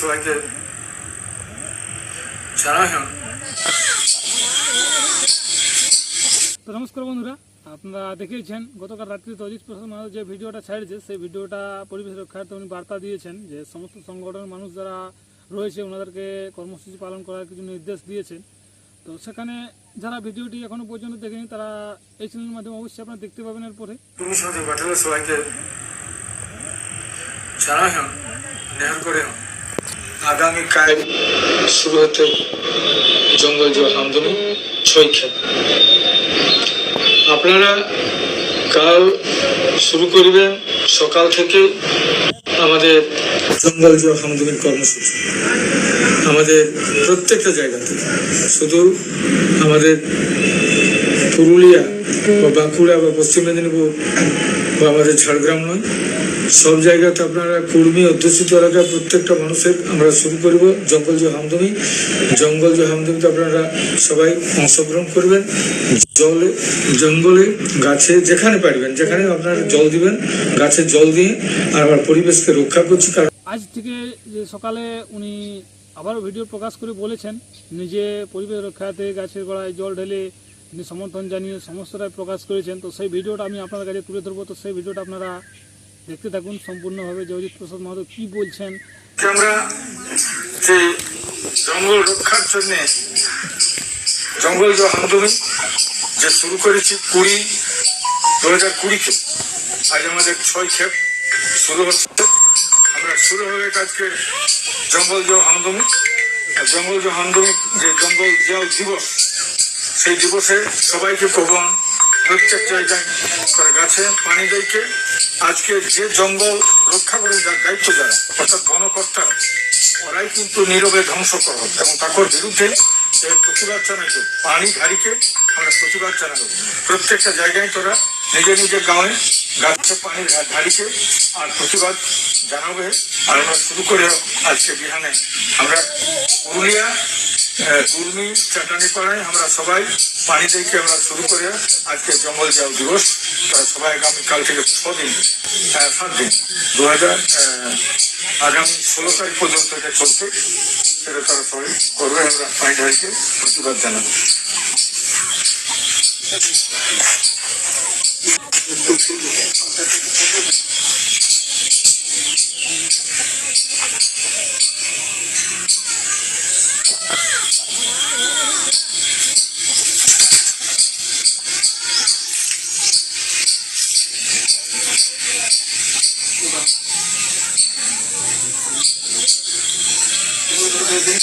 সবাইকে তো নমস্কার বন্ধুরা আপনারা দেখেছেন গতকাল রাত্রিতে অজিত প্রসাদ মাহাতো যে ভিডিওটা ছাড়ছে সেই ভিডিওটা পরিবেশ রক্ষার্থে উনি বার্তা দিয়েছেন যে সমস্ত সংগঠনের মানুষ যারা রয়েছে ওনাদেরকে কর্মসূচি পালন করার কিছু নির্দেশ দিয়েছেন। তো সেখানে যারা ভিডিওটি এখনও পর্যন্ত দেখেনি তারা এই চ্যানেলের মাধ্যমে অবশ্যই আপনারা দেখতে পাবেন এরপরে। তুমি সবাইকে করে আগামীকাল শুরু হতে জঙ্গল জল আমদনি ছয় খেত। আপনারা কাল শুরু করবেন সকাল থেকে আমাদের জঙ্গল জল আমদনির কর্মসূচি। আমাদের প্রত্যেকটা জায়গাতে শুধু আমাদের পুরুলিয়া বা বাঁকুড়া বা পশ্চিম মেদিনীপুর বা আমাদের ঝাড়গ্রাম নয় সব জায়গাতে আপনারা কুর্মী, অধ্যুষিত এলাকায় প্রত্যেকটা মানুষের আমরা শুরু করব। জঙ্গল যে হামদমি জঙ্গল যে হামদমিতে আপনারা সবাই অংশগ্রহণ করবেন। জলে, জঙ্গলে, গাছে যেখানে পারবেন, যেখানে আপনারা জল দিবেন, গাছে জল দিয়ে আর আমার পরিবেশকে রক্ষা করছি। কারণ আজ থেকে যে সকালে উনি আবারও ভিডিও প্রকাশ করে বলেছেন, নিজে পরিবেশ রক্ষাতে গাছের গোড়ায় জল ঢেলে সমর্থন জানিয়ে সমস্তটাই প্রকাশ করেছেন। তো সেই ভিডিওটা আমি আপনাদের কাছে তুলে ধরবো। তো সেই ভিডিওটা আপনারা দেখতে থাকুন সম্পূর্ণভাবে। অজিত প্রসাদ মাহাতো কী বলছেন? আমরা যে জঙ্গল রক্ষার জন্য জঙ্গল যে আন্দোলন যে শুরু করেছি কুড়ি দু হাজার কুড়িতে, আজ আমাদের ছয় ক্ষেপ শুরু হচ্ছে। আমরা শুরু হবে আজকে জঙ্গল যে আন্দোলন। জঙ্গল যে আন্দোলন, যে জঙ্গল জল দিবস, সেই দিবসে সবাইকে প্রবণ গাছে পানি দেয়কে আজকে যে জঙ্গল রক্ষা করে যার দায়িত্ব যারা, অর্থাৎ বনকর্তারা ওরাই কিন্তু নীরবে ধ্বংস করা এবং তাকর বিরুদ্ধে প্রতিবাদ জানাইব পানি ধারিকে আমরা প্রতিবাদ জানাব। প্রত্যেকটা জায়গায় তোরা নিজের নিজের গাঁয়ে গাছে পানি ধারিকে আর প্রতিবাদ জানাবে। আর আমরা শুরু করে আজকে বিহানে আমরা পুরুলিয়া গুলমি চাটানি পাড়ায় আমরা সবাই পানি থেকে আমরা শুরু করে। আজকে জঙ্গল যাও দিবস। তারা সবাই আগামীকাল থেকে ছদিন হ্যাঁ, সাত দিন দু হাজার আগামী ষোলো তারিখ পর্যন্ত এটা চলছে। সেটা তারা সবাই করবে, আমরা পানি ঢালকে প্রতিবাদ জানাব। Thank you. করে দিন